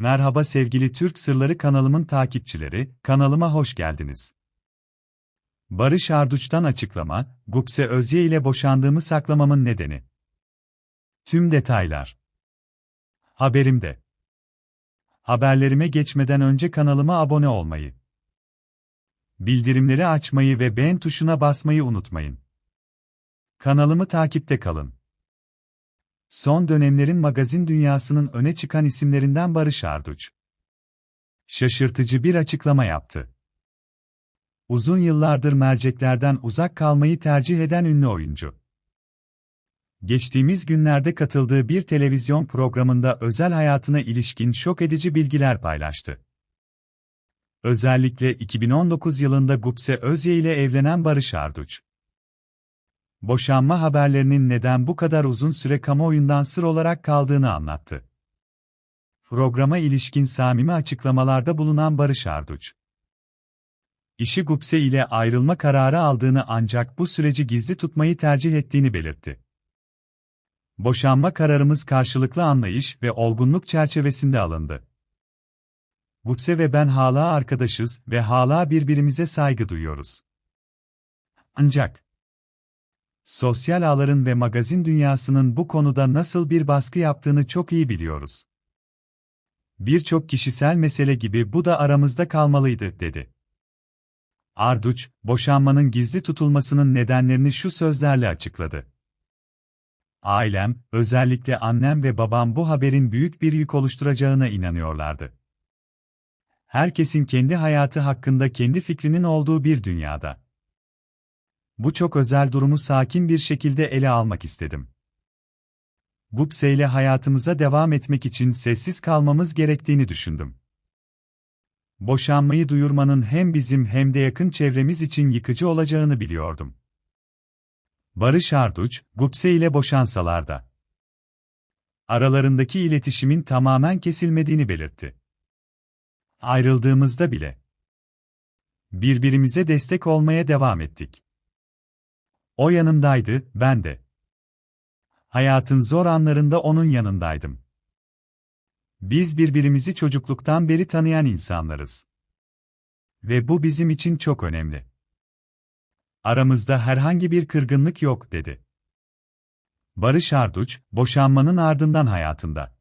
Merhaba sevgili Türk Sırları kanalımın takipçileri, kanalıma hoş geldiniz. Barış Arduç'tan açıklama, Gupse Özye ile boşandığımı saklamamın nedeni. Tüm detaylar. Haberimde. Haberlerime geçmeden önce kanalıma abone olmayı, bildirimleri açmayı ve beğen tuşuna basmayı unutmayın. Kanalımı takipte kalın. Son dönemlerin magazin dünyasının öne çıkan isimlerinden Barış Arduç. Şaşırtıcı bir açıklama yaptı. Uzun yıllardır merceklerden uzak kalmayı tercih eden ünlü oyuncu. Geçtiğimiz günlerde katıldığı bir televizyon programında özel hayatına ilişkin şok edici bilgiler paylaştı. Özellikle 2019 yılında Gupse Özye ile evlenen Barış Arduç, boşanma haberlerinin neden bu kadar uzun süre kamuoyundan sır olarak kaldığını anlattı. Programa ilişkin samimi açıklamalarda bulunan Barış Arduç, işi Gupse ile ayrılma kararı aldığını ancak bu süreci gizli tutmayı tercih ettiğini belirtti. Boşanma kararımız karşılıklı anlayış ve olgunluk çerçevesinde alındı. Gupse ve ben hala arkadaşız ve hala birbirimize saygı duyuyoruz. Ancak sosyal ağların ve magazin dünyasının bu konuda nasıl bir baskı yaptığını çok iyi biliyoruz. Birçok kişisel mesele gibi bu da aramızda kalmalıydı, dedi. Arduç, boşanmanın gizli tutulmasının nedenlerini şu sözlerle açıkladı. Ailem, özellikle annem ve babam bu haberin büyük bir yük oluşturacağına inanıyorlardı. Herkesin kendi hayatı hakkında kendi fikrinin olduğu bir dünyada. Bu çok özel durumu sakin bir şekilde ele almak istedim. Bupse ile hayatımıza devam etmek için sessiz kalmamız gerektiğini düşündüm. Boşanmayı duyurmanın hem bizim hem de yakın çevremiz için yıkıcı olacağını biliyordum. Barış Arduç, Gupse ile boşansalar da aralarındaki iletişimin tamamen kesilmediğini belirtti. Ayrıldığımızda bile birbirimize destek olmaya devam ettik. O yanımdaydı, ben de. Hayatın zor anlarında onun yanındaydım. Biz birbirimizi çocukluktan beri tanıyan insanlarız. Ve bu bizim için çok önemli. Aramızda herhangi bir kırgınlık yok, dedi. Barış Arduç, boşanmanın ardından hayatında